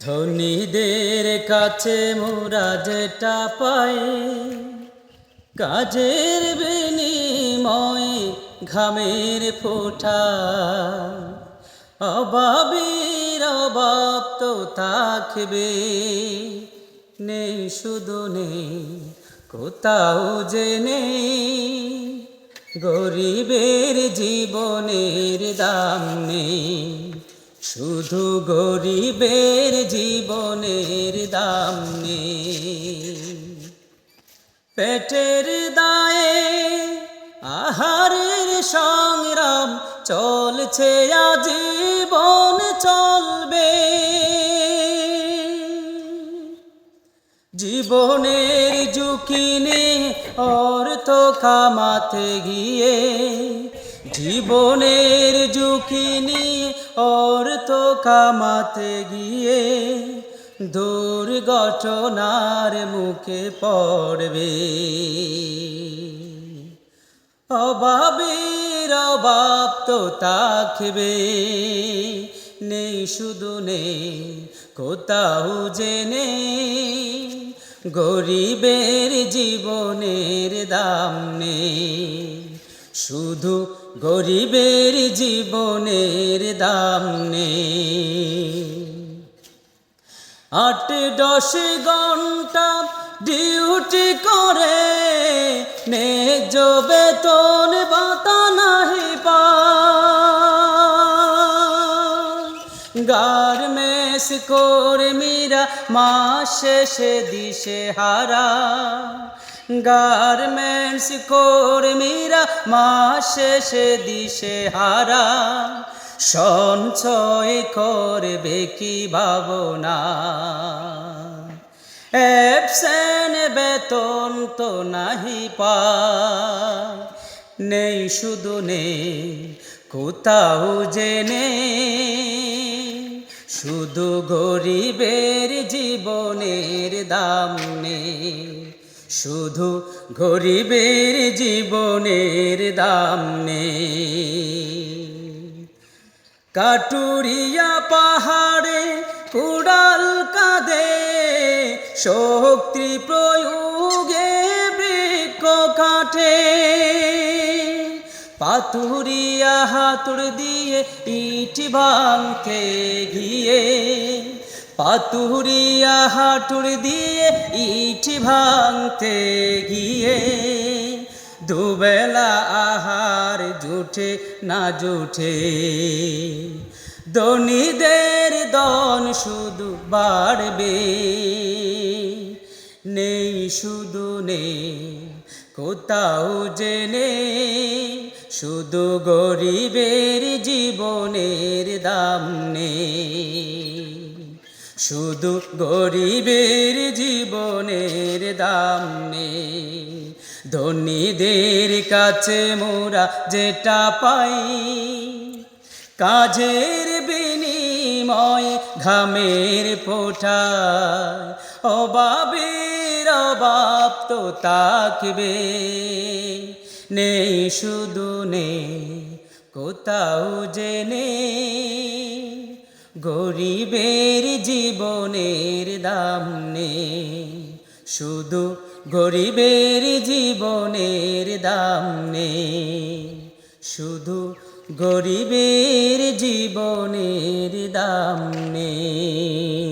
ধনীদের কাছে মোরা যেটা পাই, কাজের বিনিময়ে ঘামের ফোঁটা। অভাবীর অভাব তো থাকবে, নেই শুধু নেই, কোথাও যে নেই। গরিবের জীবনের দাম নেই। শুধু গরিবের জীবনের দাম নেই। পেটের দায়ে আহারের সংগ্রাম চলছে, আজীবন চলবে। জীবনের ঝুঁকি নিয়ে অর্থ কামাতে গিয়ে, জীবনের ঝুঁকি নিয়ে অর্থ কামাতে গিয়ে দুর্ঘটনার মুখে পড়বে। অভাবের অভাব তো থাকবে, নেই শুধু নেই, কোথাও নেই। গরিবের জীবনের দাম নেই, শুধু গরিবের জীবনের দাম নেই। আট দশ ঘণ্টা ডিউটি করে ন্যায্য বেতন বাতা নাহি গার্মেন্টস কর্মীরা মাস শেষে দিশে হারা গার্মেন্টস কর্মীরা মাসে সে দিশে হারা। সঞ্চয় করবে কি ভাবনা? অ্যাবসেন বেতন তো নাহি পা নেই শুধু নেই, কোথাও যে শুধু গরিবের জীবনের দাম নেই। শুধু গরিবের জীবনের দাম নেই। কাটুরিয়া পাহাড়ে কুড়াল কাঁদে শক্তি প্রয়োগে বৃক্ষ কাঠে পাতুরিয়া হাতুর দিয়ে ইট ভাঙতে গিয়ে পাতুরিয়া হাতুর দিয়ে ইট ভাঙতে গিয়ে দুবেলা আহার জুটে না জুটে ধনীদের দন শুধু বাড়বে, নেই শুধু নেই, কোথাও নেই শুধু গরিবের জীবনের দাম নেই। শুধু গরিবের জীবনের দাম নেই। ধনীদের কাছে মোরা যেটা পাই, কাজের বিনিময় ঘামের ফোটায় অভাবের অভাব তো থাকবে, নেই শুধু নেই, কোথাও নেই গরিবের জীবনের দাম নেই। শুধু গরিবের জীবনের দাম নেই। শুধু গরিবের জীবনের দাম নেই।